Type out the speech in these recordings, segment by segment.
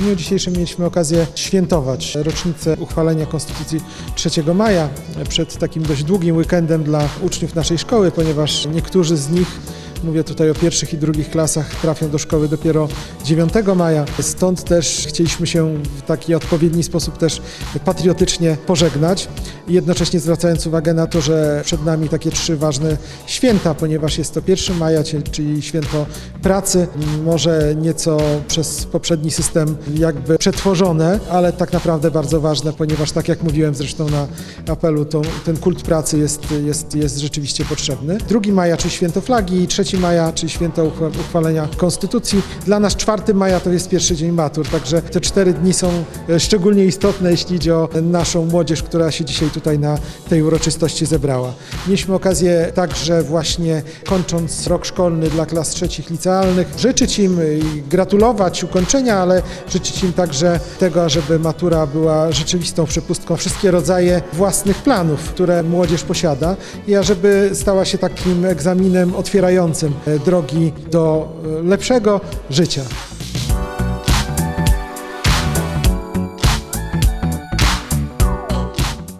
dniu dzisiejszym mieliśmy okazję świętować rocznicę uchwalenia Konstytucji 3 maja. Przed takim dość długim weekendem dla uczniów naszej szkoły, ponieważ niektórzy z nich Mówię tutaj o pierwszych i drugich klasach, trafią do szkoły dopiero 9 maja. Stąd też chcieliśmy się w taki odpowiedni sposób też patriotycznie pożegnać. Jednocześnie zwracając uwagę na to, że przed nami takie trzy ważne święta, ponieważ jest to 1 maja, czyli święto pracy, może nieco przez poprzedni system jakby przetworzone, ale tak naprawdę bardzo ważne, ponieważ tak jak mówiłem zresztą na apelu, to ten kult pracy jest, jest, jest rzeczywiście potrzebny. 2 maja, czyli święto flagi i 3 maja, czyli święto uchwa- uchwalenia konstytucji. Dla nas 4 maja to jest pierwszy dzień matur, także te cztery dni są e, szczególnie istotne, jeśli idzie o naszą młodzież, która się dzisiaj tutaj na tej uroczystości zebrała. Mieliśmy okazję także właśnie kończąc rok szkolny dla klas trzecich licealnych, życzyć im i gratulować ukończenia, ale życzyć im także tego, żeby matura była rzeczywistą przepustką wszystkie rodzaje własnych planów, które młodzież posiada i ażeby stała się takim egzaminem otwierającym e, drogi do e, lepszego życia.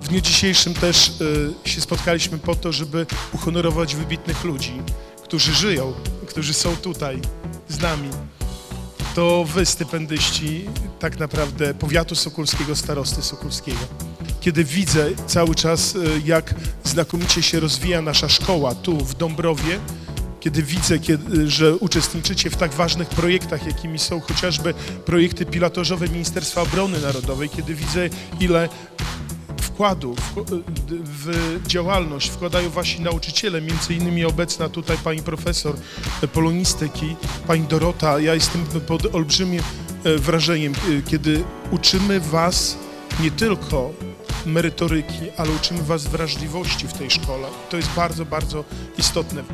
W dniu dzisiejszym też y, się spotkaliśmy po to, żeby uhonorować wybitnych ludzi, którzy żyją, którzy są tutaj z nami. To wy, stypendyści, tak naprawdę powiatu sokulskiego, starosty sokulskiego. Kiedy widzę cały czas, jak znakomicie się rozwija nasza szkoła tu w Dąbrowie, kiedy widzę, kiedy, że uczestniczycie w tak ważnych projektach, jakimi są chociażby projekty pilotażowe Ministerstwa Obrony Narodowej, kiedy widzę, ile wkładu w, działalność wkładają wasi nauczyciele, między innymi obecna tutaj pani profesor polonistyki, pani Dorota. Ja jestem pod olbrzymim e, wrażeniem, e, kiedy uczymy was nie tylko merytoryki, ale uczymy was wrażliwości w tej szkole. To jest bardzo, bardzo istotne.